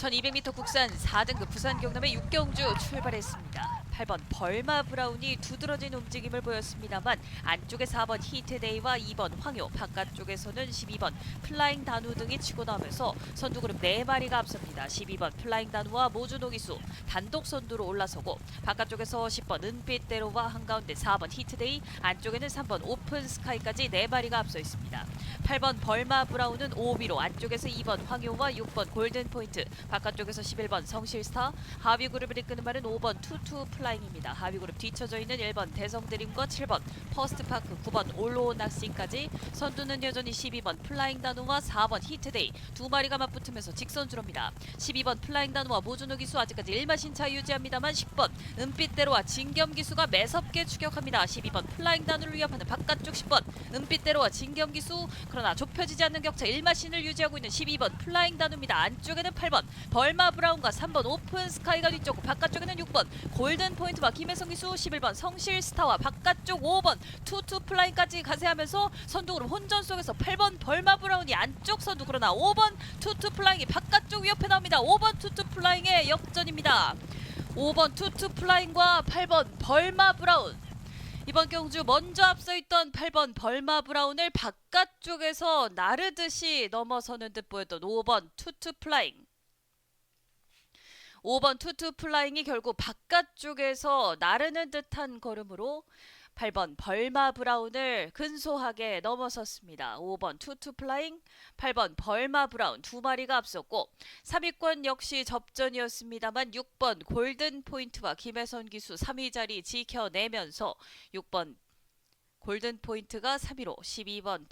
1200m 국산 4등급 부산 경남의 육경주 출발했습니다. 8번 벌마 브라운이 두드러진 움직임을 보였습니다만 안쪽에 4번 히트데이와 2번 황효, 바깥쪽에서는 12번 플라잉 단우 등이 치고 나오면서 선두 그룹 4마리가 앞섭니다. 12번 플라잉 단우와 모주노 기수 단독 선두로 올라서고 바깥쪽에서 10번 은빛대로와 한가운데 4번 히트데이 안쪽에는 3번 오픈 스카이까지 4마리가 앞서 있습니다. 8번 벌마 브라운은 5위로 안쪽에서 2번 황효와 6번 골든 포인트 바깥쪽에서 11번 성실스타 하위 그룹을 이끄는 말은 5번 투투 플라잉 입니다. 하위 그룹 뒤쳐져 있는 1번 대성드림과 7번 퍼스트파크 9번 올로우 낚시까지 선두는 여전히 12번 플라잉 다누와 4번 히트데이 두 마리가 맞붙으면서 직선주로입니다. 12번 플라잉 다누와 모준호 기수 아직까지 1마신 차 유지합니다만 10번 은빛대로와 진겸 기수가 매섭게 추격합니다. 12번 플라잉 다누를 위협하는 바깥쪽 10번 은빛대로와 진겸 기수 그러나 좁혀지지 않는 격차 1마신을 유지하고 있는 12번 플라잉 다누입니다. 안쪽에는 8번 벌마 브라운과 3번 오픈 스카이가 뒤쪽 바깥쪽에는 6번 골든 포인트와 김혜성 기수 11번 성실 스타와 바깥쪽 5번 투투 플라잉까지 가세하면서 선두그룹 혼전 속에서 8번 벌마 브라운이 안쪽 선두 그러나 5번 투투 플라잉이 바깥쪽 위협해 나옵니다. 5번 투투 플라잉의 역전입니다. 5번 투투 플라잉과 8번 벌마 브라운 이번 경주 먼저 앞서 있던 8번 벌마 브라운을 바깥쪽에서 나르듯이 넘어서는 듯 보였던 5번 투투 플라잉 5번 투투 플라잉이 결국 바깥쪽에서 나르는 듯한 걸음으로 8번 벌마 브라운을 근소하게 넘어섰습니다. 5번 투투 플라잉, 8번 벌마 브라운 두 마리가 앞섰고 3위권 역시 접전이었습니다만 6번 골든 포인트와 김혜선 기수 3위 자리 지켜내면서 6번 골든 포인트가 3위로 12번